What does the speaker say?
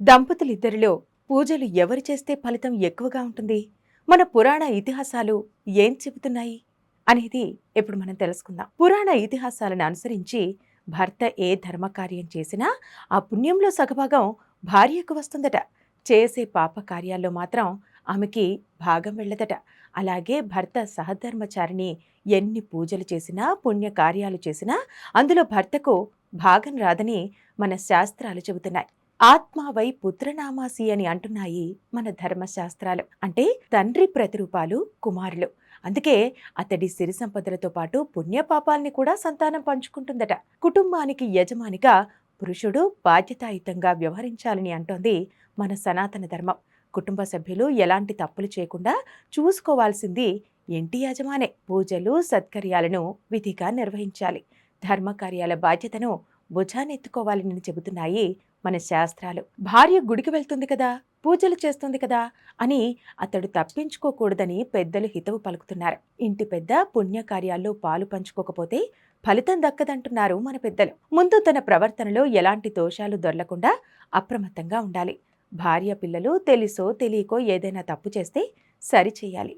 దంపతులిద్దరిలో పూజలు ఎవరు చేస్తే ఫలితం ఎక్కువగా ఉంటుంది? మన పురాణ ఇతిహాసాలు ఏం చెబుతున్నాయి? అనేది ఇప్పుడు మనం తెలుసుకుందాం. పురాణ ఇతిహాసాలను అనుసరించి భర్త ఏ ధర్మకార్యం చేసినా ఆ పుణ్యంలో సగభాగం భార్యకు వస్తుందట. చేసే పాప కార్యాల్లో మాత్రం ఆమెకి భాగం వెళ్ళదట. అలాగే భర్త సహధర్మచారిని ఎన్ని పూజలు చేసినా పుణ్య కార్యాలు చేసినా అందులో భర్తకు భాగం రాదని మన శాస్త్రాలు చెబుతున్నాయి. ఆత్మావై పుత్రనామాసి అని అంటున్నాయి మన ధర్మశాస్త్రాలు. అంటే తండ్రి ప్రతిరూపాలు కుమారులు. అందుకే అతడి సిరి సంపదలతో పాటు పుణ్యపాపాల్ని కూడా సంతానం పంచుకుంటుందట. కుటుంబానికి యజమానిగా పురుషుడు బాధ్యతాయుతంగా వ్యవహరించాలని అంటోంది మన సనాతన ధర్మం. కుటుంబ సభ్యులు ఎలాంటి తప్పులు చేయకుండా చూసుకోవాల్సింది ఇంటి యజమానే. పూజలు సత్కర్యాలను విధిగా నిర్వహించాలి. ధర్మకార్యాల బాధ్యతను భుజానెత్తుకోవాలని చెబుతున్నాయి మన శాస్త్రాలు. భార్య గుడికి వెళ్తుంది కదా పూజలు చేస్తుంది కదా అని అతడు తప్పించుకోకూడదని పెద్దలు హితవు పలుకుతున్నారు. ఇంటి పెద్ద పుణ్యకార్యాల్లో పాలు పంచుకోకపోతే ఫలితం దక్కదంటున్నారు మన పెద్దలు. ముందు తన ప్రవర్తనలో ఎలాంటి దోషాలు దొరలకుండా అప్రమత్తంగా ఉండాలి. భార్య పిల్లలు తెలుసో తెలియకో ఏదైనా తప్పు చేస్తే సరిచేయాలి.